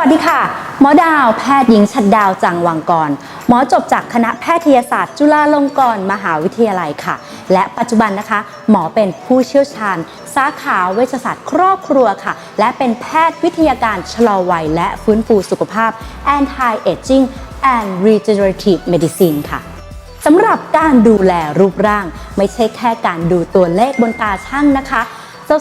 วัสดีค่ะ หมอดาวแพทย์หญิงชัดดาวจังวังกร หมอจบจากคณะแพทยศาสตร์ จุฬาลงกรณ์มหาวิทยาลัยค่ะ และปัจจุบันนะคะ หมอเป็นผู้เชี่ยวชาญ สาขาเวชศาสตร์ครอบครัวค่ะ และเป็นแพทย์วิทยาการชะลอวัย และฟื้นฟูสุขภาพ anti aging and regenerative medicine ค่ะสำหรับการดูแลรูปร่าง ไม่ใช่แค่การดูตัวเลขบนตาช่างนะคะ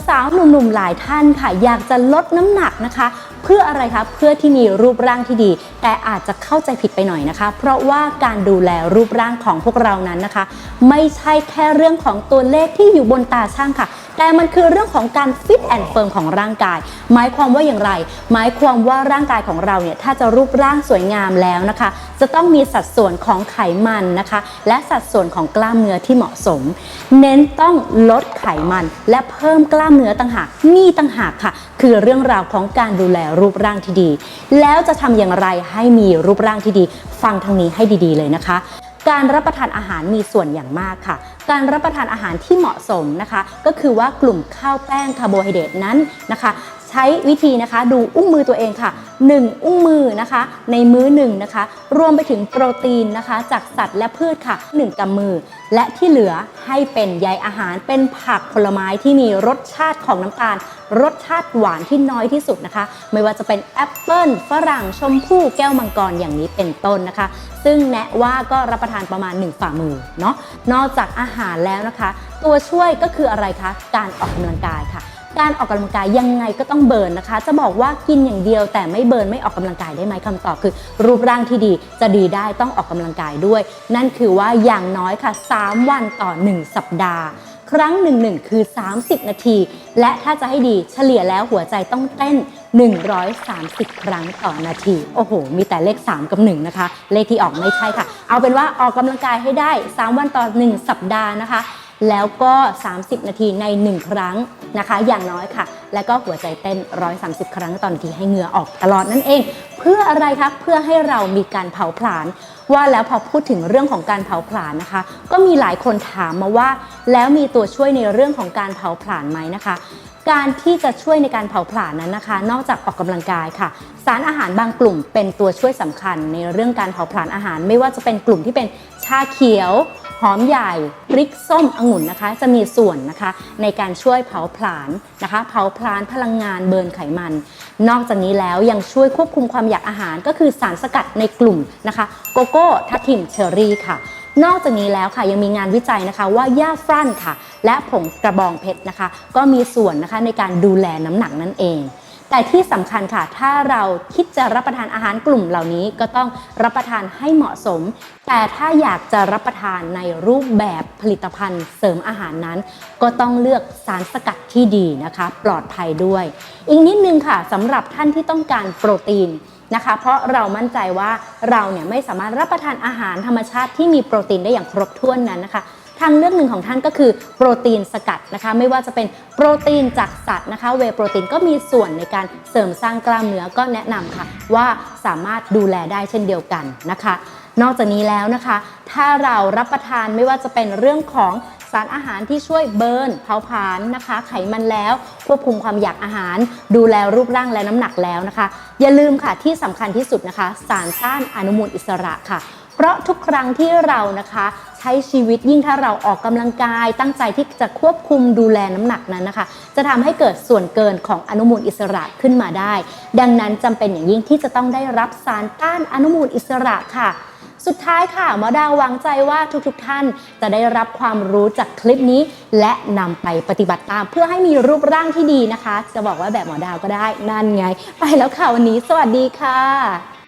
สาวๆหนุ่มๆหลายท่านค่ะ อยากจะลดน้ำหนักนะคะ เพื่ออะไรคะเพื่อที่มีรูปร่างที่ดี แต่อาจจะเข้าใจผิดไปหน่อยนะคะ เพราะว่าการดูแลรูปร่างของพวกเรานั้นนะคะ ไม่ใช่แค่เรื่องของตัวเลขที่อยู่บนตาช่างค่ะ แต่มันคือเรื่องของการฟิตแอนด์เฟิร์มของร่างกาย หมายความว่าอย่างไร หมายความว่าร่างกายของเราเนี่ยถ้าจะรูปร่างสวยงามแล้วนะคะ จะต้องมีสัดส่วนของไขมันนะคะ และสัดส่วนของกล้ามเนื้อที่เหมาะสม เน้นต้องลดไขมัน และเพิ่มกล้ามเนื้อต่างหากนี่ต่างหากค่ะ คือเรื่องราวของการดูแลรูปร่างที่ดี แล้วจะทำอย่างไรให้มีรูปร่างที่ดี ฟังทางนี้ให้ดีๆเลยนะคะ การรับประทานอาหารมีส่วนอย่างมากค่ะ การรับประทานอาหารที่เหมาะสมนะคะ ก็คือว่ากลุ่มข้าวแป้งคาร์โบไฮเดรตนั้นนะคะ ใช้วิธีนะคะดูอุ้งมือตัวเองค่ะ 1 อุ้งมือนะคะ ในมื้อหนึ่งนะคะ รวมไปถึงโปรตีนนะคะ จากสัตว์และพืชค่ะ 1กำมือ และที่เหลือให้เป็นใยอาหารเป็นผักผลไม้ที่มีรสชาติของน้ำตาล รสชาติหวานที่น้อยที่สุดนะคะ ไม่ว่าจะเป็นแอปเปิลฝรั่งชมพู่แก้วมังกรอย่างนี้เป็นต้นนะคะ ซึ่งแนะว่าก็รับประทานประมาณ 1 ฝ่ามือเนาะนอกจากอาหารแล้วนะคะ ตัวช่วยก็คืออะไรคะการออกกำลังกายค่ะ การออกกำลังกายยังไงก็ต้องเบิร์นนะคะ จะบอกว่ากินอย่างเดียวแต่ไม่เบิร์นไม่ออกกำลังกายได้ไหมคำตอบคือ รูปร่างที่ดีจะดีได้ต้องออกกำลังกายด้วย นั่นคือว่าอย่างน้อยค่ะ 3 วันต่อ 1 สัปดาห์ ครั้งหนึ่งหนึ่งคือ 30 นาที และถ้าจะให้ดีเฉลี่ยแล้วหัวใจต้องเต้น 130 ครั้งต่อนาที โอ้โห มีแต่เลข 3 กับ 1 นะคะ เลขที่ออกไม่ใช่ค่ะ เอาเป็นว่าออกกำลังกายให้ได้ 3 วันต่อ 1 สัปดาห์นะคะ แล้วก็ 30 นาทีใน 1 ครั้งนะคะ อย่างน้อยค่ะ แล้วก็หัวใจเต้น 130 ครั้งต่อนาทีให้เหงื่อออกตลอดนั่นเอง เพื่ออะไรคะเพื่อให้เรามีการเผาผลาญว่าแล้วพอพูดถึงเรื่องของการเผาผลาญนะคะ ก็มีหลายคนถามมาว่า แล้วมีตัวช่วยในเรื่องของการเผาผลาญไหมนะคะการที่จะช่วยในการเผาผลาญนั้นนะคะ นอกจากออกกำลังกายค่ะ สารอาหารบางกลุ่มเป็นตัวช่วยสำคัญในเรื่องการเผาผลาญอาหาร ไม่ว่าจะเป็นกลุ่มที่เป็นชาเขียว หอมใหญ่พริกส้มองุ่นนะคะ จะมีส่วนนะคะในการช่วยเผาผลาญนะคะ เผาผลาญพลังงานเบิร์นไขมัน นอกจากนี้แล้วยังช่วยควบคุมความอยากอาหารก็คือสารสกัดในกลุ่มนะคะ โกโก้ทับทิมเชอรี่ค่ะนอกจากนี้แล้วค่ะยังมีงานวิจัยนะคะว่าหญ้าฟรั่นค่ะ และผงกระบองเพชรนะคะ ก็มีส่วนนะคะในการดูแลน้ำหนักนั่นเอง แต่ที่สำคัญค่ะ ถ้าเราคิดจะรับประทานอาหารกลุ่มเหล่านี้ก็ต้องรับประทานให้เหมาะสม แต่ถ้าอยากจะรับประทานในรูปแบบผลิตภัณฑ์เสริมอาหารนั้น ก็ต้องเลือกสารสกัดที่ดีนะคะ ปลอดภัยด้วย อีกนิดนึงค่ะสำหรับท่านที่ต้องการโปรตีนนะคะ เพราะเรามั่นใจว่าเราเนี่ยไม่สามารถรับประทานอาหารธรรมชาติที่มีโปรตีนได้อย่างครบถ้วนนั้นนะคะ ทางเลือกหนึ่งของท่านก็คือโปรตีนสกัดนะคะ ไม่ว่าจะเป็นโปรตีนจากสัตว์นะคะ เวโปรตีนก็มีส่วนในการเสริมสร้างกล้ามเนื้อก็แนะนำค่ะ ว่าสามารถดูแลได้เช่นเดียวกันนะคะ นอกจากนี้แล้วนะคะ ถ้าเรารับประทานไม่ว่าจะเป็นเรื่องของสารอาหารที่ช่วยเบิร์นเผาผลาญนะคะ ไขมันแล้วควบคุมความอยากอาหาร ดูแลรูปร่างและน้ำหนักแล้วนะคะ อย่าลืมค่ะที่สำคัญที่สุดนะคะ สารต้านอนุมูลอิสระค่ะ เพราะทุกครั้งที่เรานะคะใช้ชีวิตยิ่งถ้าเราออกกำลังกาย ตั้งใจที่จะควบคุมดูแลน้ำหนักนั้นนะคะ จะทำให้เกิดส่วนเกินของอนุมูลอิสระขึ้นมาได้ ดังนั้นจำเป็นอย่างยิ่งที่จะต้องได้รับสารต้านอนุมูลอิสระค่ะสุดท้ายค่ะหมอดาวหวังใจว่าทุกๆทท่านจะได้รับความรู้จากคลิปนี้ และนำไปปฏิบัติตาม เพื่อให้มีรูปร่างที่ดีนะคะ จะบอกว่าแบบหมอดาวก็ได้นั่นไง ไปแล้วค่ะวันนี้ สวัสดีค่ะ